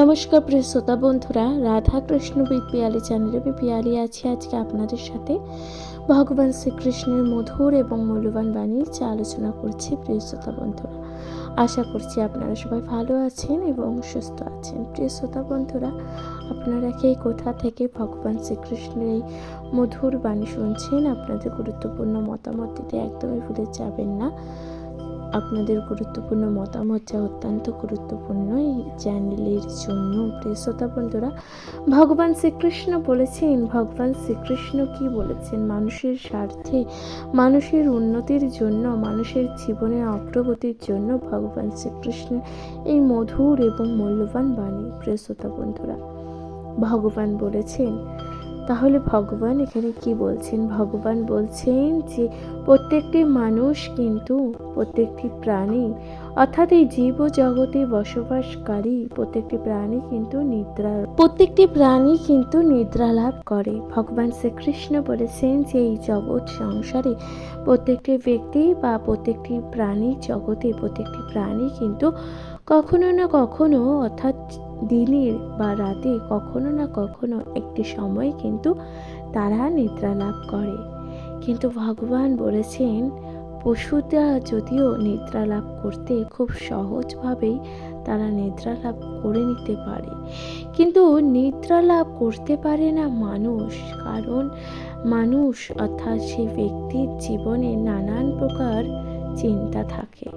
নমস্কার প্রিয় শ্রোতা বন্ধুরা, রাধা কৃষ্ণ পিয়ালি চ্যানেলে আমি পিয়ালি আছি আজকে আপনাদের সাথে। ভগবান শ্রীকৃষ্ণের মধুর এবং মূল্যবান বাণী যা আলোচনা করছি প্রিয় শ্রোতা বন্ধুরা। আশা করছি আপনারা সবাই ভালো আছেন এবং সুস্থ আছেন। প্রিয় শ্রোতা বন্ধুরা, আপনারা কে কোথা থেকে ভগবান শ্রীকৃষ্ণের এই মধুর বাণী শুনছেন, আপনাদের গুরুত্বপূর্ণ মতামত দিতে একদমই ভুলে যাবেন না। গুরুত্বপূর্ণ মতামত যা অত্যন্ত গুরুত্বপূর্ণ, এই চ্যানেলের জন্য। প্রিয় শ্রোতা বন্ধুরা, ভগবান শ্রীকৃষ্ণ বলেছেন, ভগবান শ্রীকৃষ্ণ কি বলেছেন? মানুষের স্বার্থে, মানুষের উন্নতির জন্য, মানুষের জীবনের অগ্রগতির জন্য ভগবান শ্রীকৃষ্ণ এই মধুর এবং মূল্যবান বাণী। প্রিয় শ্রোতা বন্ধুরা, ভগবান বলেছেন তাহলে ভগবান এখানে কি বলছেন? ভগবান বলছেন যে প্রত্যেকটি মানুষ কিন্তু প্রত্যেকটি প্রাণী, অর্থাৎ এই জীব জগতে বসবাসকারী প্রত্যেকটি প্রাণী কিন্তু নিদ্রা, প্রত্যেকটি প্রাণী কিন্তু নিদ্রা লাভ করে। ভগবান শ্রীকৃষ্ণ বলেছেন যে এই জগৎ সংসারে প্রত্যেকটি ব্যক্তি বা প্রত্যেকটি প্রাণী জগতে প্রত্যেকটি প্রাণী কিন্তু কখনো না কখনো, অর্থাৎ দিনের বা রাতে কখনো না কখনো একটি সময় কিন্তু তারা নিদ্রা লাভ করে। কিন্তু ভগবান বলেছেন, পশুরা যদিও নিদ্রা লাভ করতে খুব সহজভাবেই তারা নিদ্রা লাভ করে নিতে পারে। কিন্তু নিদ্রা লাভ করতে পারে না মানুষ, কারণ মানুষ, অর্থাৎ সেই ব্যক্তির জীবনে নানান প্রকার চিন্তা থাকে।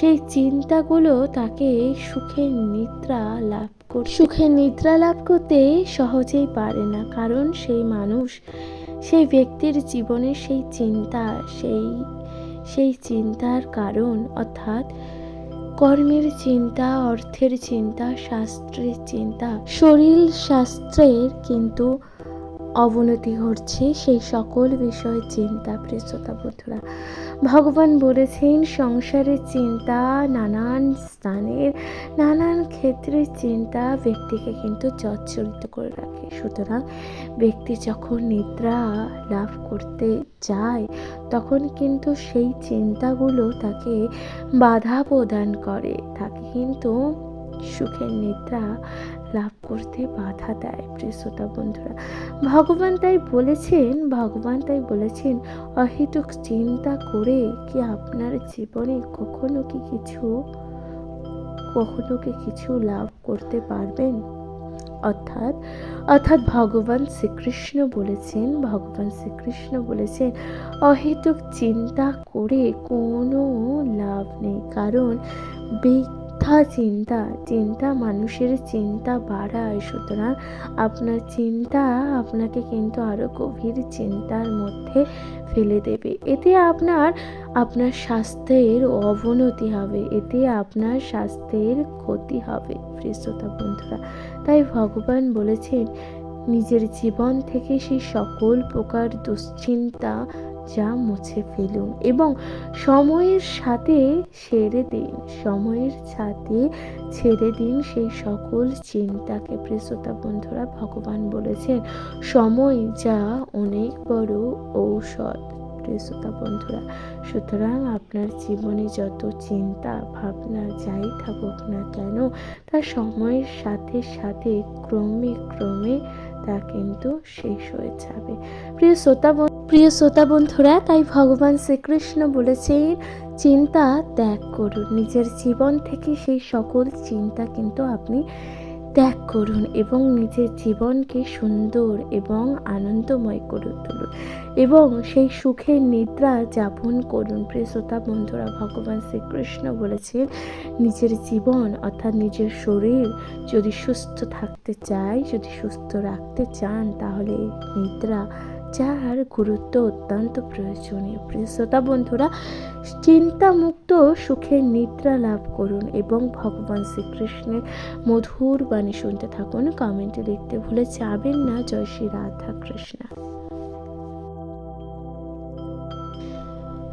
সেই চিন্তাগুলো তাকে সুখের নিদ্রা লাভ কর সুখের নিদ্রা লাভ করতে সহজেই পারে না, কারণ সেই মানুষ, সেই ব্যক্তির জীবনে সেই চিন্তা, সেই সেই চিন্তার কারণ, অর্থাৎ কর্মের চিন্তা, অর্থের চিন্তা, শাস্ত্রের চিন্তা। শরীর শাস্ত্রের কিন্তু অবনতি ঘটছে সেই সকল বিষয় চিন্তা প্রেসতা বন্ধুরা। ভগবান বলেছেন সংসারের চিন্তা নানান স্থানের, নানান ক্ষেত্রের চিন্তা ব্যক্তিকে কিন্তু জর্জরিত করে রাখে। সুতরাং ব্যক্তি যখন নিদ্রা লাভ করতে যায়, তখন কিন্তু সেই চিন্তাগুলো তাকে বাধা প্রদান করে। তাকে কিন্তু সুখের নিদ্রা লাভ করতে বাধা দেয় প্রিয় শ্রোতা বন্ধুরা। ভগবান তাই বলেছেন, ভগবান তাই বলেছেন, অহেতুক চিন্তা করে কি আপনার জীবনে কখনো কি কিছু, কখনো কি কিছু লাভ করতে পারবেন? অর্থাৎ অর্থাৎ ভগবান শ্রীকৃষ্ণ বলেছেন, ভগবান শ্রীকৃষ্ণ বলেছেন, অহেতুক চিন্তা করে কোনো লাভ নেই। কারণ বৃদ্ধা চিন্তা চিন্তা মানুষের চিন্তা বাড়ায়। সুতরাং আপনার চিন্তা আপনাকে কিন্তু আরও গভীর চিন্তার মধ্যে ফেলে দেবে। এতে আপনার আপনার স্বাস্থ্যের অবনতি হবে। এতে আপনার স্বাস্থ্যের ক্ষতি হবে। প্রিয়তা বন্ধুরা, তাই ভগবান বলেছেন, নিজের জীবন থেকে সেই সকল প্রকার দুশ্চিন্তা যা মুছে ফেলুন এবং সময়ের সাথে ছেড়ে দিন, সময়ের সাথে ছেড়ে দিন সেই সকল চিন্তাকে। প্রেসতা বন্ধুরা, ভগবান বলেছেন, সময় যা অনেক বড় ঔষধ। প্রেসতা বন্ধুরা, সুতরাং আপনার জীবনে যত চিন্তা, ভাবনা যাই থাকুক না কেন, তা সময়ের সাথে সাথে ক্রমে ক্রমে তা কিন্তু শেষ হয়ে যাবে। প্রিয় শ্রোতা প্রিয় শ্রোতা বন্ধুরা, তাই ভগবান শ্রীকৃষ্ণ বলেছেন, চিন্তা ত্যাগ করুন। নিজের জীবন থেকে সেই সকল চিন্তা কিন্তু আপনি ত্যাগ করুন এবং নিজের জীবনকে সুন্দর এবং আনন্দময় করে তুলুন। এবং সেই সুখের নিদ্রা যাপন করুন। প্রিয় শ্রোতা, বন্ধুরা, ভগবান শ্রীকৃষ্ণ বলেছেন, নিজের জীবন অর্থাৎ নিজের শরীর যদি সুস্থ থাকতে চায়, যদি সুস্থ রাখতে চান, তাহলে নিদ্রা যার গুরুত্ব অত্যন্ত প্রয়োজনীয়। প্রিয় শ্রোতা বন্ধুরা, চিন্তামুক্ত সুখের নিদ্রা লাভ করুন এবং ভগবান শ্রীকৃষ্ণের মধুর বাণী শুনতে থাকুন। কমেন্টে লিখতে ভুলে যাবেন না। জয় শ্রী রাধা কৃষ্ণ।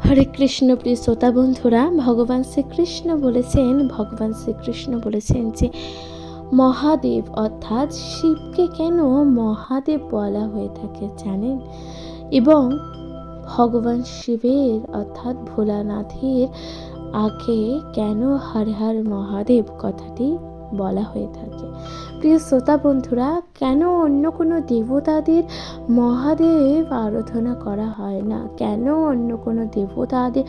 হরে কৃষ্ণ প্রিয় শ্রোতা বন্ধুরা, ভগবান শ্রীকৃষ্ণ বলেছেন, ভগবান শ্রীকৃষ্ণ বলেছেন যে মহাদেব, অর্থাৎ শিবকে কেন মহাদেব বলা হয়ে থাকে জানেন? এবং ভগবান শিবের, অর্থাৎ ভোলানাথের আগে কেন হর হর মহাদেব কথাটি বলা হয়ে থাকে? প্রিয় শ্রোতা বন্ধুরা, কেন অন্য কোনো দেবতাদের মহাদেব আরাধনা করা হয় না? কেন অন্য কোনো দেবতাদের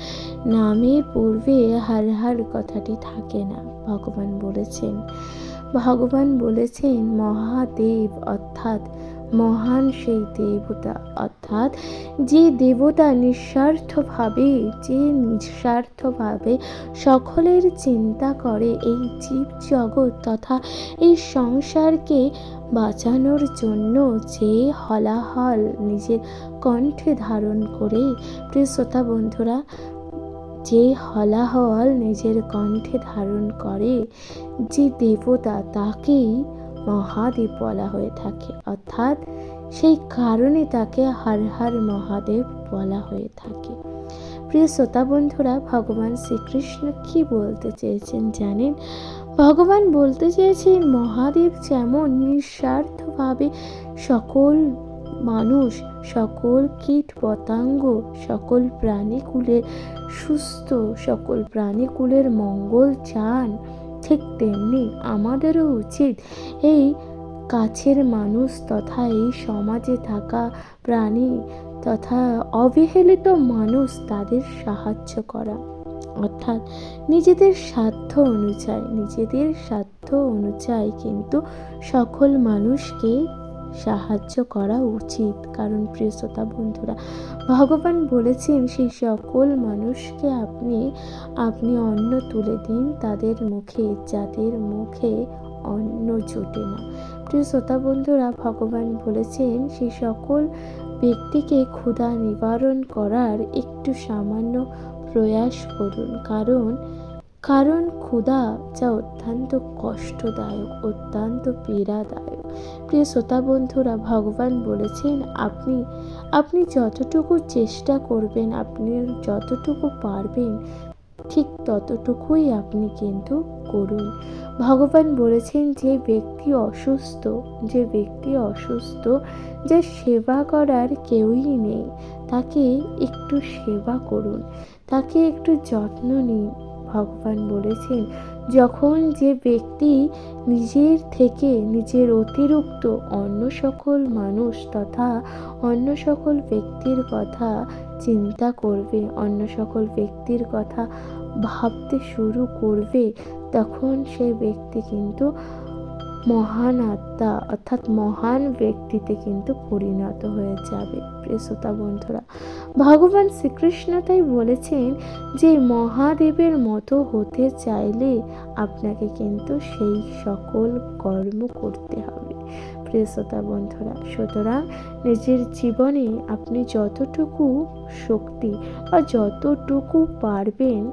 নামের পূর্বে হার হার কথাটি থাকে না? ভগবান বলেছেন ভগবান বলেছেন, মহাদেব অর্থাৎ মহান সেই দেবতা। অর্থাৎ যে দেবতা নিঃস্বার্থভাবে, যে নিঃস্বার্থভাবে সকলের চিন্তা করে এই জীব জগৎ তথা এই সংসারকে বাঁচানোর জন্য যে হলাহল নিজের কণ্ঠে ধারণ করে। প্রিয় শ্রোতা বন্ধুরা যে হলাহল নিজের কণ্ঠে ধারণ করে, যে দেবতা তাকেই মহাদেব বলা হয়ে থাকে। অর্থাৎ সেই কারণে তাকে হর হর মহাদেব বলা হয়ে থাকে। প্রিয় শ্রোতা বন্ধুরা, ভগবান শ্রীকৃষ্ণ কি বলতে চেয়েছেন জানেন? ভগবান বলতে চেয়েছেন, মহাদেব যেমন নিঃস্বার্থভাবে সকল মানুষ সকল কীট পতঙ্গ, সকল প্রাণীকুলের সুস্থ, সকল প্রাণীকুলের মঙ্গল চান। ঠিক তেমনি আমাদেরও উচিত এই কাছের মানুষ তথা এই সমাজে থাকা প্রাণী তথা অবহেলিত মানুষ তাদের সাহায্য করা। অর্থাৎ নিজেদের স্বার্থ অনুযায়ী, নিজেদের স্বার্থ অনুযায়ী কিন্তু সকল মানুষকে সাহায্য করা উচিত। কারণ প্রিয় শ্রোতা বন্ধুরা, ভগবান বলেছেন সেই সকল মানুষকে আপনি আপনি অন্ন তুলে দিন তাদের মুখে, যাদের মুখে অন্ন জোটে না। প্রিয় শ্রোতা বন্ধুরা, ভগবান বলেছেন সেই সকল ব্যক্তিকে ক্ষুধা নিবারণ করার একটু সামান্য প্রয়াস করুন। কারণ কারণ ক্ষুধা যা অত্যন্ত কষ্টদায়ক, অত্যন্ত পীড়াদায়ক। প্রিয় শ্রোতা বন্ধুরা, ভগবান বলেছেন, আপনি আপনি যতটুকু চেষ্টা করবেন, আপনি যতটুকু পারবেন, ঠিক ততটুকুই আপনি কিন্তু করুন। ভগবান বলেছেন যে ব্যক্তি অসুস্থ, যে ব্যক্তি অসুস্থ, যে সেবা করার কেউই নেই, তাকে একটু সেবা করুন, তাকে একটু যত্ন নিন, ভগবান বলেছেন। যখন যে ব্যক্তি নিজের থেকে নিজের অতিরিক্ত অন্য সকল মানুষ তথা অন্য সকল ব্যক্তির কথা চিন্তা করবে, অন্য সকল ব্যক্তির কথা ভাবতে শুরু করবে, তখন সেই ব্যক্তি কিন্তু মহান আত্মা অর্থাৎ মহান ব্যক্তিতে কিন্তু পরিণত হয়ে যাবে। প্রিয় শ্রোতা বন্ধুরা, ভগবান শ্রীকৃষ্ণ তাই বলেছেন যে মহাদেবের মতো হতে চাইলে আপনাকে কিন্তু সেই সকল কর্ম করতে হবে। প্রিয় শ্রোতা বন্ধুরা, সুতরাং নিজের জীবনে আপনি যতটুকু শক্তি বা যতটুকু পারবেন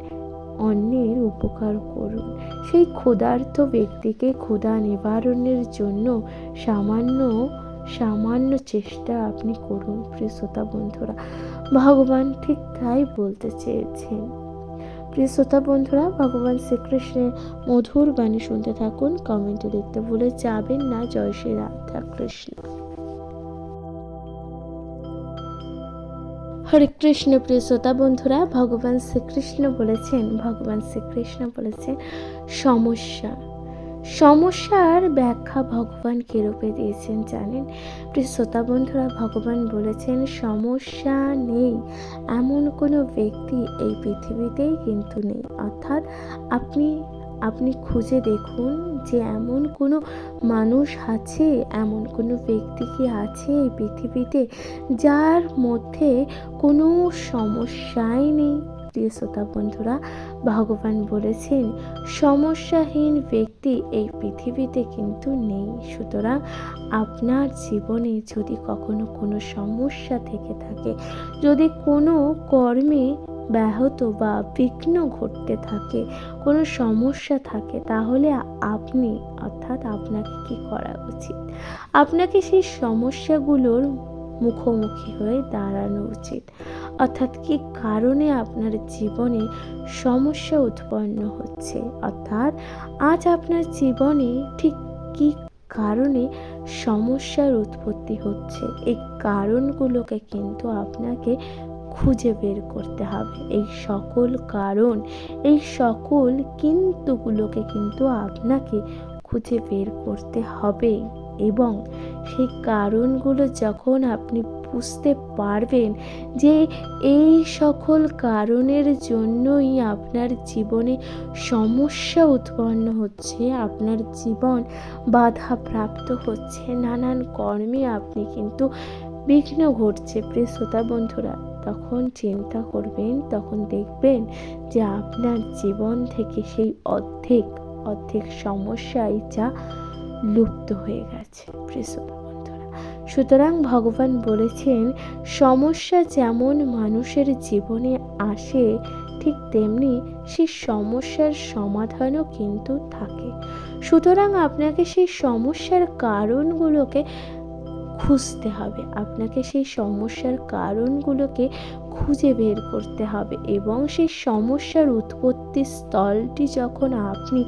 অন্যের উপকার করুন। সেই ক্ষুধার্ত ব্যক্তিকে ক্ষুধা নিবারণের জন্য সামান্য সামান্য চেষ্টা আপনি করুন, প্রিয় শ্রোতা বন্ধুরা। ভগবান ঠিক তাই বলতে চেয়েছেন। প্রিয় শ্রোতা বন্ধুরা, ভগবান শ্রীকৃষ্ণের মধুর বাণী শুনতে থাকুন কমেন্টে লিখতে ভুলে যাবেন না। জয় শ্রী রাধা কৃষ্ণ। হরে কৃষ্ণ, প্রিয় শ্রোতা বন্ধুরা, ভগবান শ্রীকৃষ্ণ বলেছেন, ভগবান শ্রীকৃষ্ণ বলেছেন, সমস্যা সমস্যার ব্যাখ্যা ভগবান কিরূপে দিয়েছেন জানেন? প্রিয় শ্রোতা বন্ধুরা, ভগবান বলেছেন, সমস্যা নেই। এমন কোনো ব্যক্তি এই পৃথিবীতেই কিন্তু নেই। অর্থাৎ আপনি আপনি খুঁজে দেখুন যে এমন কোনো মানুষ আছে, এমন কোনো ব্যক্তি কি আছে এই পৃথিবীতে যার মধ্যে কোনো সমস্যাই নেই। প্রিয় শ্রোতা বন্ধুরা, ভগবান বলেছেন, সমস্যাহীন ব্যক্তি এই পৃথিবীতে কিন্তু নেই। সুতরাং আপনার জীবনে যদি কখনো কোনো সমস্যা থেকে থাকে, যদি কোনো কর্মে ব্যাহত বা বিঘ্ন ঘটতে থাকে, কোনো সমস্যা থাকে, তাহলে আপনি, অর্থাৎ আপনাকে কি করা উচিত? আপনাকে সেই সমস্যাগুলোর মুখোমুখি হয়ে দাঁড়ানো উচিত। অর্থাৎ কি কারণে আপনার জীবনে সমস্যা উৎপন্ন হচ্ছে? অর্থাৎ আজ আপনার জীবনে ঠিক কি কারণে সমস্যার উৎপত্তি হচ্ছে? এই কারণগুলোকে কিন্তু আপনাকে খুঁজে বের করতে হবে। এই সকল কারণ, এই সকল কিন্তুগুলোকে কিন্তু আপনাকে খুঁজে বের করতে হবে। এবং সেই কারণগুলো যখন আপনি বুঝতে পারবেন যে এই সকল কারণের জন্যই আপনার জীবনে সমস্যা উৎপন্ন হচ্ছে, আপনার জীবন বাধাপ্রাপ্ত হচ্ছে, নানান কর্মে আপনি কিন্তু বিঘ্ন ঘটছে। প্রিয় শ্রোতা বন্ধুরা, তখন চিন্তা করবেন, তখন দেখবেন যে আপনার জীবন থেকে সেই অর্ধেক অর্ধেক সমস্যাই যা লুপ্ত হয়ে গেছে সুতরাং ভগবান বলেছেন, সমস্যা যেমন মানুষের জীবনে আসে, ঠিক তেমনি সেই সমস্যার সমাধানও কিন্তু থাকে। সুতরাং আপনাকে সেই সমস্যার কারণগুলোকে খুঁজতে হবে। আপনাকে সেই সমস্যার কারণগুলোকে খুঁজে বের করতে হবে এবং সেই সমস্যার উৎপত্তি স্থলটি যখন আপনি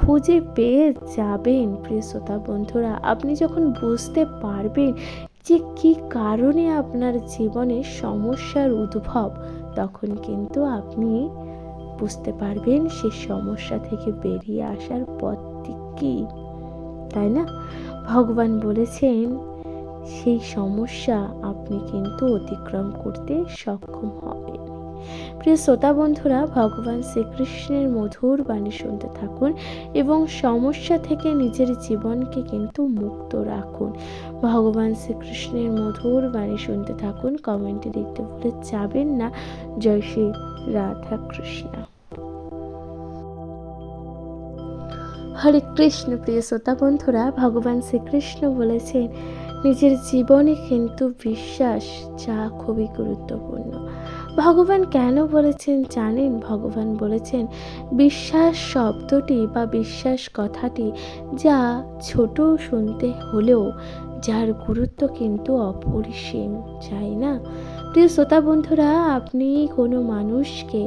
খুঁজে পেয়ে যাবেন, প্রিয় শ্রোতা বন্ধুরা। আপনি যখন বুঝতে পারবেন যে কি কারণে আপনার জীবনে সমস্যার উদ্ভব, তখন কিন্তু আপনি বুঝতে পারবেন সে সমস্যা থেকে বেরিয়ে আসার পথটি কী। তাই না? ভগবান বলেছেন, সেই সমস্যা আপনি কিন্তু অতিক্রম করতে সক্ষম হবেন। প্রিয় শ্রোতা বন্ধুরা, ভগবান শ্রীকৃষ্ণের মধুর বাণী শুনতে থাকুন এবং সমস্যা থেকে নিজের জীবনকে কিন্তু মুক্ত রাখুন। ভগবান শ্রীকৃষ্ণের মধুর বাণী শুনতে থাকুন, কমেন্টে লিখতে ভুলে যাবেন না। জয় শ্রী রাধা কৃষ্ণ। হরে কৃষ্ণ, প্রিয় শ্রোতা বন্ধুরা, ভগবান শ্রীকৃষ্ণ বলেছেন, নিজের জীবনে কিন্তু বিশ্বাস যা খুবই গুরুত্বপূর্ণ। ভগবান কেন বলেছেন জানেন? ভগবান বলেছেন, বিশ্বাস শব্দটি বা বিশ্বাস কথাটি যা ছোট শুনতে হলেও যার গুরুত্ব কিন্তু অপরিসীম চাই না? প্রিয় শ্রোতা বন্ধুরা, আপনি কোনো মানুষকে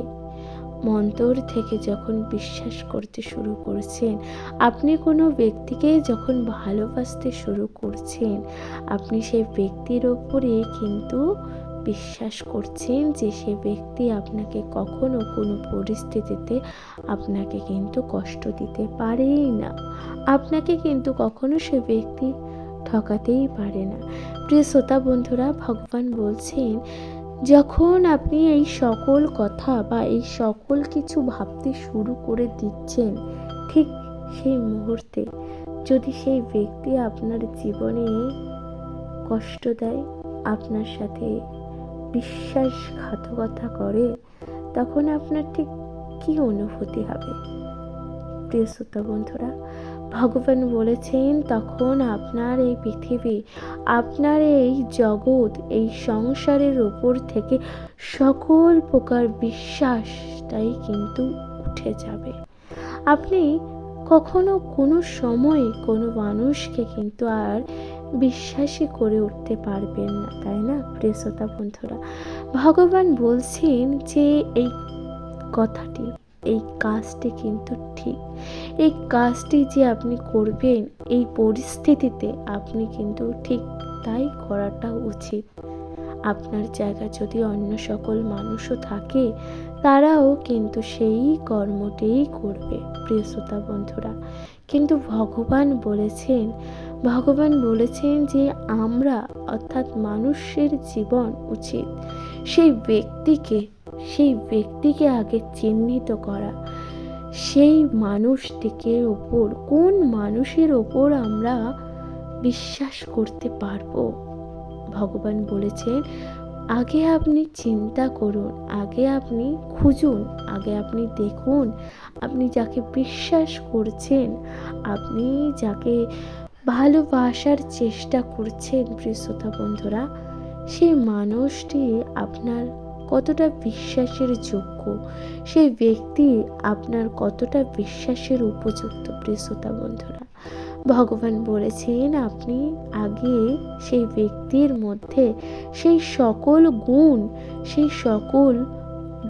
মন্তর থেকে যখন বিশ্বাস করতে শুরু করছেন, আপনি কোনো ব্যক্তিকে যখন ভালোবাসতে শুরু করছেন, আপনি সেই ব্যক্তির ওপরে কিন্তু বিশ্বাস করছেন যে সে ব্যক্তি আপনাকে কখনো কোনো পরিস্থিতিতে আপনাকে কিন্তু কষ্ট দিতে পারেই না। আপনাকে কিন্তু কখনো সে ব্যক্তি ঠকাতেই পারে না। প্রিয় শ্রোতা বন্ধুরা, ভগবান বলছেন যখন আপনি এই সকল কথা বা এই সকল কিছু ভাবতে শুরু করে দিচ্ছেন, ঠিক সেই মুহূর্তে যদি সেই ব্যক্তি আপনার জীবনে কষ্ট দেয়, আপনার সাথে বিশ্বাসঘাতকতা করে, তখন আপনার ঠিক কী অনুভূতি হবে? প্রিয় শ্রোতা বন্ধুরা ভগবান বলেছেন, তখন আপনার এই পৃথিবী, আপনার এই জগৎ, এই সংসারের ওপর থেকে সকল প্রকার বিশ্বাসটাই কিন্তু উঠে যাবে। আপনি কখনো কোনো সময় কোনো মানুষকে কিন্তু আর বিশ্বাসী করে উঠতে পারবেন না, তাই না, প্রিয় শ্রোতা বন্ধুরা? ভগবান বলছেন যে, এই কথাটি, এই কাজটি কিন্তু ঠিক। এই কাজটি যে আপনি করবেন, এই পরিস্থিতিতে আপনি কিন্তু ঠিক তাই করাটা উচিত। আপনার জায়গা যদি অন্য সকল মানুষও থাকে, তারাও কিন্তু সেই কর্মটিই করবে, প্রিয় শ্রোতা বন্ধুরা। কিন্তু ভগবান বলেছেন ভগবান বলেছেন যে আমরা অর্থাৎ মানুষের জীবন উচিত। সেই ব্যক্তিকে সেই ব্যক্তিকে আগে চিহ্নিত করা। সেই মানুষটিকে ওপর কোন মানুষের ওপর আমরা বিশ্বাস করতে পারব? ভগবান বলেছেন, আগে আপনি চিন্তা করুন, আগে আপনি খুঁজুন, আগে আপনি দেখুন, আপনি যাকে বিশ্বাস করছেন, আপনি যাকে ভালোবাসার চেষ্টা করছেন, প্রিয় শ্রোতা বন্ধুরা, সেই মানুষটি আপনার কতটা বিশ্বাসের যোগ্য, সেই ব্যক্তি আপনার কতটা বিশ্বাসের উপযুক্ত, প্রিয় শ্রোতা বন্ধুরা। ভগবান বলেছেন, আপনি আগে সেই ব্যক্তির মধ্যে সেই সকল গুণ, সেই সকল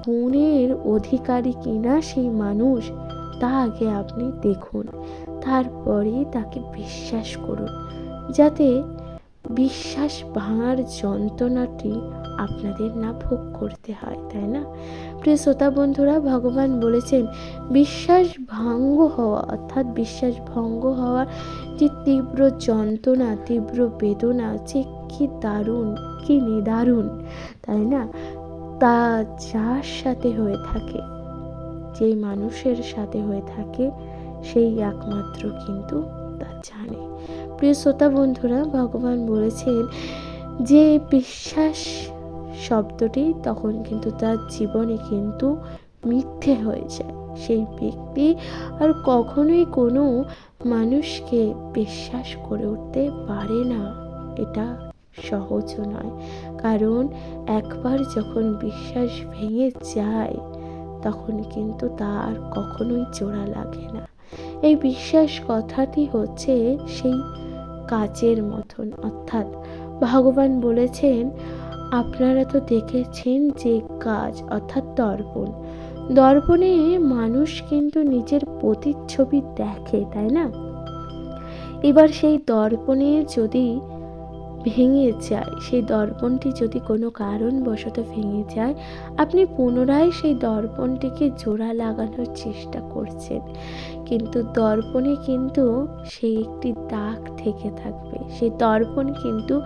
গুণের অধিকারী কিনা সেই মানুষ, তা আগে আপনি দেখুন। তারপরে তাকে বিশ্বাস করুন। যাতে বিশ্বাস ভাঙার যন্ত্রণাটি আপনাদের না ভোগ করতে হয়, তাই না? প্রিয় শ্রোতা বন্ধুরা, ভগবান বলেছেন, বিশ্বাস ভঙ্গ হওয়া, অর্থাৎ বিশ্বাস ভঙ্গ হওয়ার যে তীব্র যন্ত্রণা, তীব্র বেদনা যে কি দারুণ, কি নিদারুণ, তাই না? তা যার সাথে হয়ে থাকে যে মানুষের সাথে হয়ে থাকে, সেই একমাত্র কিন্তু তা জানে। প্রিয় শ্রোতা বন্ধুরা, ভগবান বলেছেন যে বিশ্বাস শব্দটি তখন কিন্তু তার জীবনে কিন্তু মিথ্যে হয়ে যায়। সেই ব্যক্তি আর কখনোই কোনো মানুষকে বিশ্বাস করে উঠতে পারে না। এটা সহজও নয়। কারণ একবার যখন বিশ্বাস ভেঙে যায়, তখন কিন্তু তার কখনোই জোড়া লাগে না। এই বিশ্বাস কথাটি হচ্ছে সেই কাচের মতন। অর্থাৎ ভগবান বলেছেন, আপনারা তো দেখেছেন যে কাজ, অর্থাৎ দর্পণ। দর্পণে মানুষ কিন্তু নিজের প্রতিচ্ছবি দেখে, তাই না? এবার সেই দর্পণে যদি ভেঙে যায়। সেই দর্পণটি যদি কোনো কারণবশত ভেঙে যায়, আপনি পুনরায় সেই দর্পণটিকে জোড়া লাগানোর চেষ্টা করছেন। কিন্তু দর্পণে কিন্তু সেই একটি দাগ থেকে থাকবে। সেই দর্পণ কিন্তু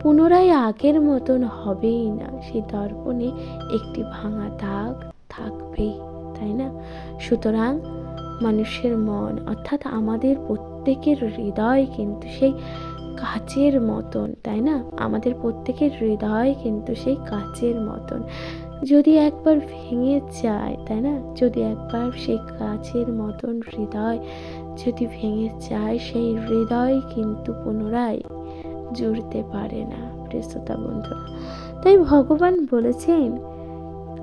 পুনরায় আগের মতন হবেই না। সেই দর্পণে একটি ভাঙা দাগ থাকবেই, তাই না? সুতরাং মানুষের মন, অর্থাৎ আমাদের প্রত্যেকের হৃদয় কিন্তু সেই কাচের মতন, তাই না? আমাদের প্রত্যেকের হৃদয় কিন্তু সেই কাচের মতন। যদি একবার ভেঙে যায়, তাই না? যদি একবার সেই কাচের মতন হৃদয় যদি ভেঙে যায়, সেই হৃদয় কিন্তু পুনরায় জুড়তে পারে না প্রিয়তা বন্ধুরা। তাই ভগবান বলেছেন,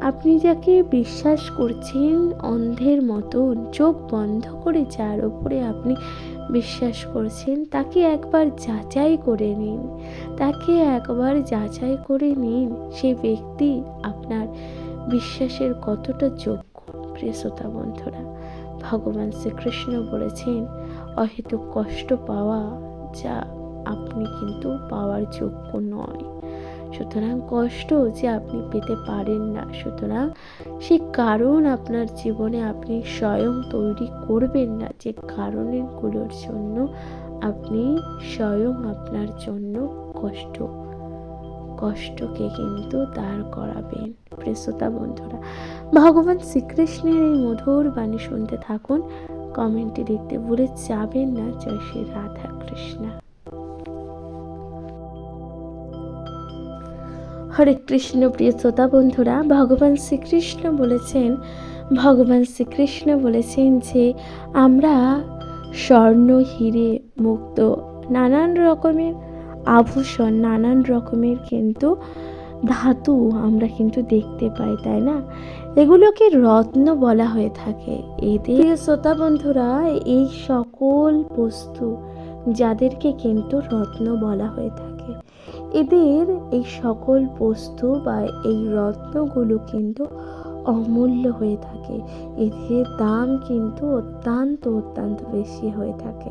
আপনি যাকে বিশ্বাস করছেন, অন্ধের মতন চোখ বন্ধ করে যার ওপরে আপনি বিশ্বাস করছেন, তাকে একবার যাচাই করে নিন। তাকে একবার যাচাই করে নিন, সে ব্যক্তি আপনার বিশ্বাসের কতটা যোগ্য। প্রিয় শ্রোতা বন্ধুরা, ভগবান শ্রীকৃষ্ণ বলেছেন, অহেতুক কষ্ট পাওয়া যা আপনি কিন্তু পাওয়ার যোগ্য নয়। সুতরাং কষ্ট যে আপনি পেতে পারেন না, সুতরাং সে কারণ আপনার জীবনে আপনি স্বয়ং তৈরি করবেন না, যে কারণগুলোর জন্য আপনি স্বয়ং আপনার জন্য কষ্ট, কষ্টকে কিন্তু দাঁড় করাবেন। প্রেসতা বন্ধুরা, ভগবান শ্রীকৃষ্ণের এই মধুর বাণী শুনতে থাকুন, কমেন্টে লিখতে ভুলে যাবেন না। জয় শ্রী রাধা কৃষ্ণা হরে কৃষ্ণ প্রিয় শ্রোতা বন্ধুরা, ভগবান শ্রীকৃষ্ণ বলেছেন, ভগবান শ্রীকৃষ্ণ বলেছেন যে আমরা স্বর্ণ, হিরে, মুক্ত, নানান রকমের আভূষণ, নানান রকমের কিন্তু ধাতু আমরা কিন্তু দেখতে পাই, তাই না? এগুলোকে রত্ন বলা হয়ে থাকে। এদের শ্রোতা বন্ধুরা, এই সকল বস্তু যাদেরকে কিন্তু রত্ন বলা হয়ে থাকে। এদের এই সকল বস্তু বা এই রত্নগুলো কিন্তু অমূল্য হয়ে থাকে। এদের দাম কিন্তু অত্যন্ত অত্যন্ত বেশি হয়ে থাকে।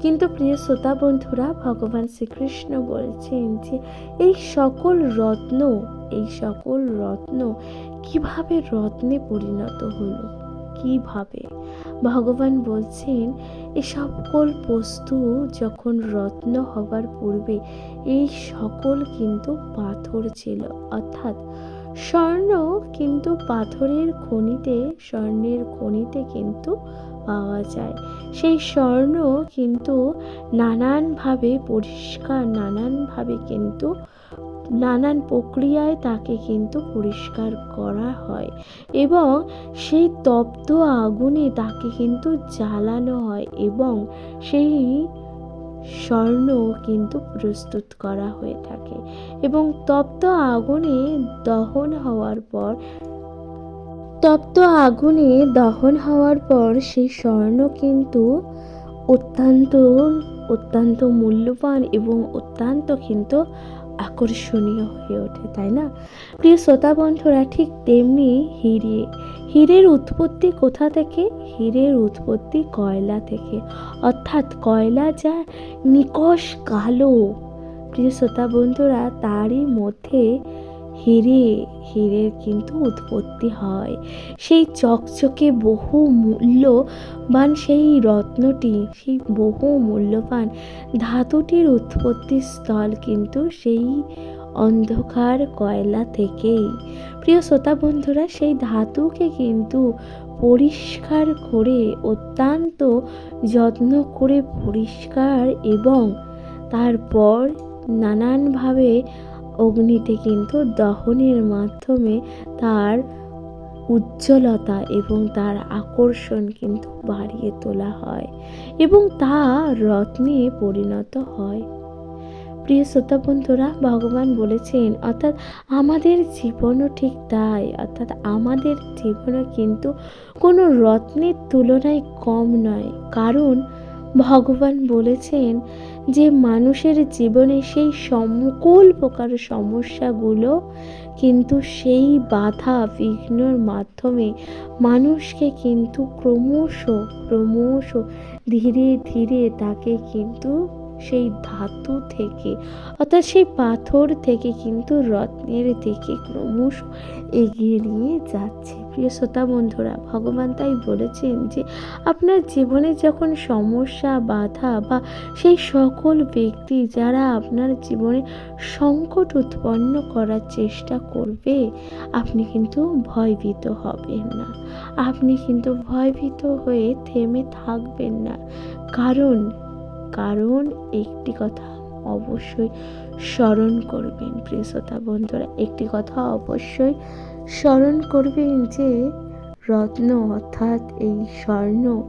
কিন্তু প্রিয় শ্রোতা বন্ধুরা, ভগবান শ্রীকৃষ্ণ বলছেন যে, এই সকল রত্ন, এই সকল রত্ন কীভাবে রত্নে পরিণত হলো? কীভাবে? ভগবান বলছেন এ সকল বস্তু যখন রত্ন হবার পূর্বে এই সকল কিন্তু পাথর ছিল। অর্থাৎ স্বর্ণ কিন্তু পাথরের খনিতে, স্বর্ণের খনিতে কিন্তু পাওয়া যায়। সেই স্বর্ণ কিন্তু নানানভাবে পরিষ্কার, নানানভাবে কিন্তু নানান প্রক্রিয়ায় তাকে কিন্তু পরিষ্কার করা হয় এবং সেই তপ্ত আগুনে তাকে কিন্তু জ্বালানো হয় এবং সেই স্বর্ণ কিন্তু প্রস্তুত করা হয়ে থাকে এবং তপ্ত আগুনে দহন হওয়ার পর তপ্ত আগুনে দহন হওয়ার পর সেই স্বর্ণ কিন্তু অত্যন্ত অত্যন্ত মূল্যবান এবং অত্যন্ত কিন্তু আকর্ষণীয় হয়ে ওঠে, তাই না? প্রিয় শ্রোতা বন্ধুরা, ঠিক তেমনি হিরে, হীরের উৎপত্তি কোথা থেকে? হীরের উৎপত্তি কয়লা থেকে। অর্থাৎ কয়লা যা নিকশ কালো। প্রিয় শ্রোতা বন্ধুরা, তারই মধ্যে হিরে, হিরের কিন্তু উৎপত্তি হয়। সেই চকচকে বহু মূল্যবান সেই রত্নটি, সেই বহু মূল্যবান ধাতুটির উৎপত্তি স্থল কিন্তু সেই অন্ধকার কয়লা থেকেই। প্রিয় শ্রোতা বন্ধুরা, সেই ধাতুকে কিন্তু পরিষ্কার করে, অত্যন্ত যত্ন করে পরিষ্কার এবং তারপর নানানভাবে অগ্নিতে কিন্তু দহনের মাধ্যমে তার উজ্জ্বলতা এবং তার আকর্ষণ কিন্তু বাড়িয়ে তোলা হয় এবং তা রত্নে পরিণত হয়। প্রিয় শ্রোতা বন্ধুরা, ভগবান বলেছেন, অর্থাৎ আমাদের জীবনও ঠিক তাই, অর্থাৎ আমাদের জীবনও কিন্তু কোনো রত্নের তুলনায় কম নয়। কারণ ভগবান বলেছেন যে মানুষের জীবনে সেই সকল প্রকার সমস্যাগুলো কিন্তু সেই বাধা বিঘ্নর মাধ্যমে মানুষকে কিন্তু ক্রমশ ক্রমশ ধীরে ধীরে তাকে কিন্তু সেই ধাতু থেকে অর্থাৎ সেই পাথর থেকে কিন্তু রত্নের দিকে ক্রমশ এগিয়ে নিয়ে যাচ্ছে। প্রিয় শ্রোতা বন্ধুরা, ভগবান তাই বলেছেন যে আপনার জীবনে যখন সমস্যা, বাধা বা সেই সকল ব্যক্তি যারা আপনার জীবনে সংকট উৎপন্ন করার চেষ্টা করবে, আপনি কিন্তু ভয়ভীত হবেন না। আপনি কিন্তু ভয়ভীত হয়ে থেমে থাকবেন না। কারণ কারণ একটি কথা অবশ্যই স্মরণ করবেন প্রিয় শ্রোতা বন্ধুরা, একটি কথা অবশ্যই স্মরণ করবেন যে রত্ন অর্থাৎ এই স্বর্ণ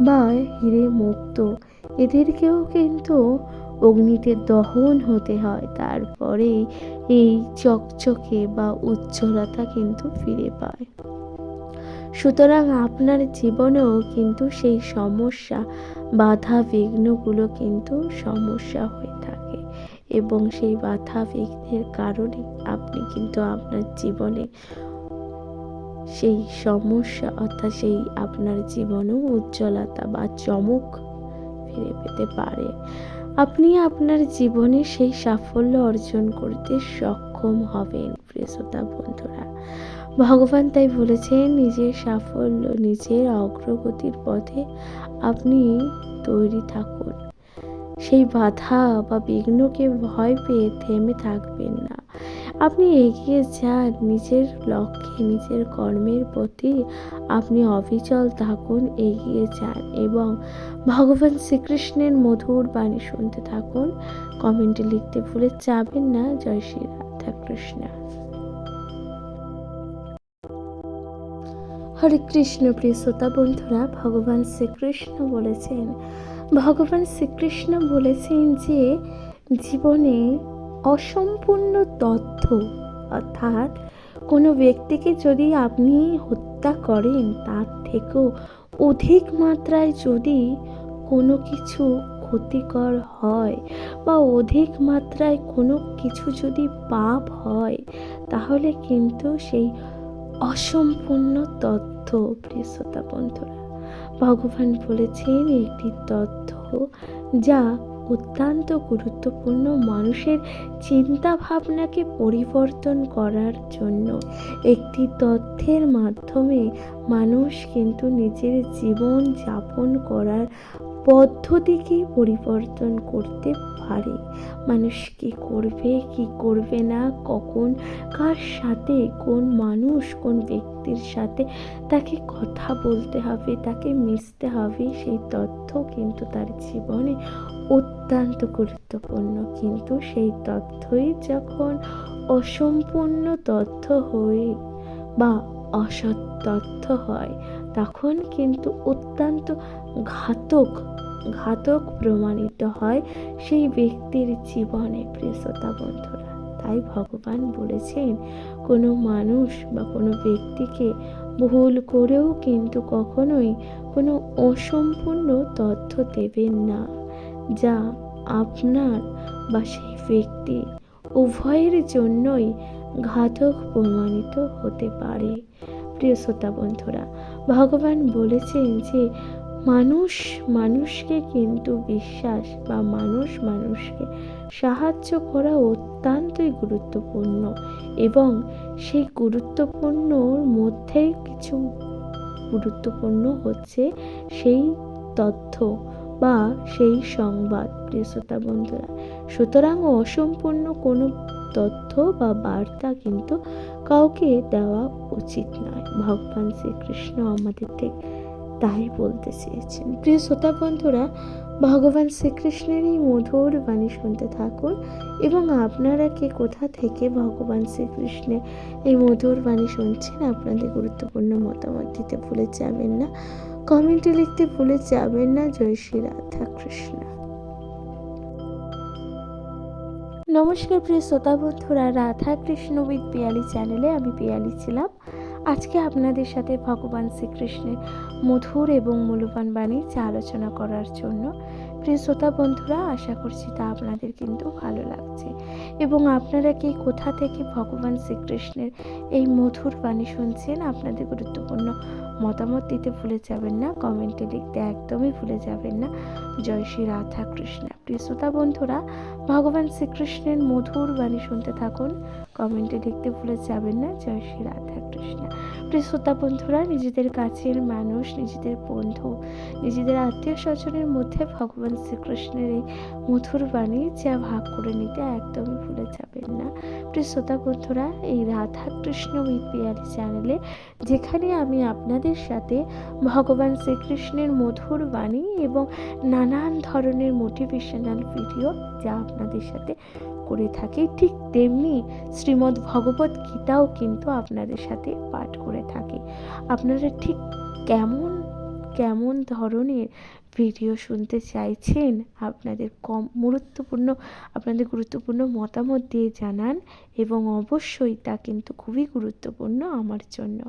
বা হিরে মুক্ত। এদেরকেও কিন্তু অগ্নিতে দহন হতে হয়, তারপরে এই চকচকে বা উজ্জ্বলতা কিন্তু ফিরে পায়। সুতরাং আপনার জীবনেও কিন্তু সেই সমস্যা, বাধা বিঘ্নগুলো কিন্তু সমস্যা হয়ে এবং সেই বাধা বিঘ্নের কারণে আপনি কিন্তু আপনার জীবনে সেই সমস্যা অর্থাৎ সেই আপনার জীবনেও উজ্জ্বলতা বা চমক ফিরে পেতে পারে। আপনি আপনার জীবনে সেই সাফল্য অর্জন করতে সক্ষম হবেন, প্রিয় শ্রোতা বন্ধুরা। ভগবান তাই বলেছেন, নিজের সাফল্য, নিজের অগ্রগতির পথে আপনি তৈরি থাকুন। সেই বাধা বা বিঘ্নকে ভয় পেয়ে থেমে থাকবেন না। আপনি এগিয়ে যান নিজের লক্ষ্যে, নিজের কর্মের প্রতি আপনি অবিচল থাকুন, এগিয়ে যান এবং ভগবান শ্রীকৃষ্ণের মধুর বাণী শুনতে থাকুন। কমেন্টে লিখতে ভুলে যাবেন না। জয় শ্রী রাধা কৃষ্ণ হরে কৃষ্ণ প্রিয় শ্রোতা বন্ধুরা, ভগবান শ্রীকৃষ্ণ বলেছেন। ভগবান শ্রীকৃষ্ণ বলেছেন যে, জীবনে অসম্পূর্ণ তথ্য, অর্থাৎ কোনো ব্যক্তিকে যদি আপনি হত্যা করেন, তার থেকেও অধিক মাত্রায় যদি কোনো কিছু ক্ষতিকর হয় বা অধিক মাত্রায় কোনো কিছু যদি পাপ হয়, তাহলে কিন্তু সেই অসম্পূর্ণ তথ্য প্রিয় শ্রোতা বন্ধুরা, ভগবান বলেছেন একটি তথ্য যা অত্যন্ত গুরুত্বপূর্ণ মানুষের চিন্তা ভাবনাকে পরিবর্তন করার জন্য। একটি তথ্যের মাধ্যমে মানুষ কিন্তু নিজের জীবন যাপন করার পদ্ধতিকেই পরিবর্তন করতে পারে। মানুষ কি করবে কি করবে না, কখন, কার সাথে, কোন মানুষ, কোন ব্যক্তির সাথে, তাকে কথা বলতে হবে, তাকে মিশতে হবে, সেই তথ্য কিন্তু তার জীবনে অত্যন্ত গুরুত্বপূর্ণ। কিন্তু সেই তথ্যই যখন অসম্পূর্ণ তথ্য হয়ে বা অসৎ তথ্য হয়, তখন কিন্তু অত্যন্ত ঘাতক ঘাতক প্রমাণিত হয় সেই ব্যক্তির জীবনে, প্রিয় শ্রোতা বন্ধুরা। তাই ভগবান বলেছেন, কোনো মানুষ বা কোনো ব্যক্তিকে ভুল করেও কিন্তু কখনোই কোনো অসম্পূর্ণ তথ্য দেবেন না, যা আপনার বা সেই ব্যক্তি উভয়ের জন্যই ঘাতক প্রমাণিত হতে পারে। প্রিয় শ্রোতা বন্ধুরা, ভগবান বলেছেন যে মানুষ মানুষকে কিন্তু বিশ্বাস বা মানুষ মানুষকে সাহায্য করা অত্যন্তই গুরুত্বপূর্ণ এবং সেই গুরুত্বপূর্ণর মধ্যে কিছু গুরুত্বপূর্ণ হচ্ছে সেই তথ্য বা সেই সংবাদ, প্রিয় শ্রোতা বন্ধুরা। সুতরাং অসম্পূর্ণ কোনো তথ্য বা বার্তা কিন্তু কাউকে দেওয়া উচিত নয়। ভগবান শ্রীকৃষ্ণ আমাদের ঠিক তাই বলতে চেয়েছেন। প্রিয় শ্রোতা বন্ধুরা, ভগবান শ্রীকৃষ্ণের এই মধুর বাণী শুনতে থাকুন এবং আপনারা কে কোথা থেকে ভগবান শ্রীকৃষ্ণের এই মধুর বাণী শুনছেন আপনাদের গুরুত্বপূর্ণ মতামত দিতে ভুলে যাবেন না। কমেন্টে লিখতে ভুলে যাবেন না। জয় শ্রী রাধা কৃষ্ণ নমস্কার প্রিয় শ্রোতা বন্ধুরা রাধা কৃষ্ণ উইথ পিয়ালি চ্যানেলে আমি পিয়ালি ছিলাম। আজকে আপনাদের সাথে ভগবান শ্রীকৃষ্ণের মধুর এবং মূল্যবান বাণী যা আলোচনা করার জন্য। প্রিয় শ্রোতা বন্ধুরা, আশা করছি তা আপনাদের কিন্তু ভালো লাগছে। এবং আপনারা কি কোথা থেকে ভগবান শ্রীকৃষ্ণের এই মধুর বাণী শুনছেন? আপনাদের গুরুত্বপূর্ণ মতামত দিতে ভুলে যাবেন না কমেন্টে লিখতে একদমই ভুলে যাবেন না। জয় শ্রী রাধা কৃষ্ণ। প্রিয় শ্রোতা বন্ধুরা, ভগবান শ্রীকৃষ্ণের মধুর বাণী শুনতে থাকুন কমেন্টে লিখতে ভুলে যাবেন না। জয় শ্রী রাধা কৃষ্ণ। প্রিয় শ্রোতা বন্ধুরা, নিজেদের কাছের মানুষ, নিজেদের বন্ধু, নিজেদের আত্মীয় স্বজনের মধ্যে ভগবান শ্রীকৃষ্ণের এই মধুর বাণী যা ভাগ করে নিতে একদমই ভুলে যাবেন না। প্রিয় শ্রোতা বন্ধুরা, এই রাধা কৃষ্ণ পিয়ারি চ্যানেলে যেখানে আমি আপনাদের সাথে ভগবান শ্রীকৃষ্ণের মধুর বাণী এবং নানান ধরনের মোটিভেশনাল ভিডিও যা আপনাদের সাথে করে থাকি। ঠিক তেমনি শ্রীমদ্ ভগবত গীতাও কিন্তু আপনাদের সাথে পাঠ করে থাকি। আপনারা ঠিক কেমন কেমন ধরনের ভিডিও শুনতে চাইছেন? আপনাদের কম গুরুত্বপূর্ণ, আপনাদের গুরুত্বপূর্ণ মতামত দিয়ে জানান এবং অবশ্যই তা কিন্তু খুবই গুরুত্বপূর্ণ আমার জন্য।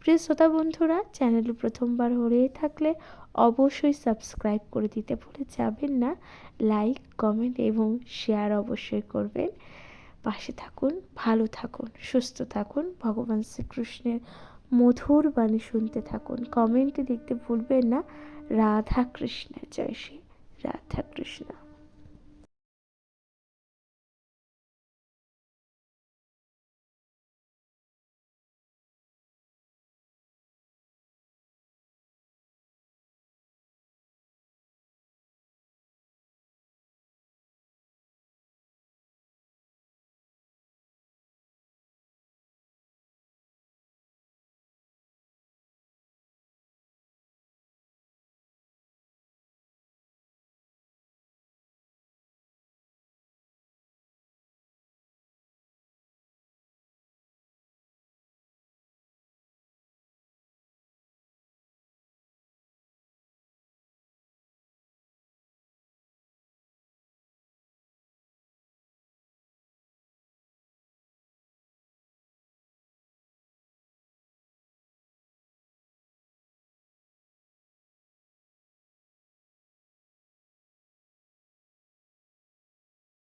প্রিয় শ্রোতা বন্ধুরা চ্যানেল প্রথমবার হয়ে থাকলে অবশ্যই সাবস্ক্রাইব করে দিতে ভুলে যাবেন না। লাইক কমেন্ট এবং শেয়ার অবশ্যই করবেন। পাশে থাকুন, ভালো থাকুন, সুস্থ থাকুন। ভগবান শ্রীকৃষ্ণের মধুর বাণী শুনতে থাকুন। কমেন্টে দেখতে ভুলবেন না। রাধা কৃষ্ণ জয় শ্রী রাধা কৃষ্ণ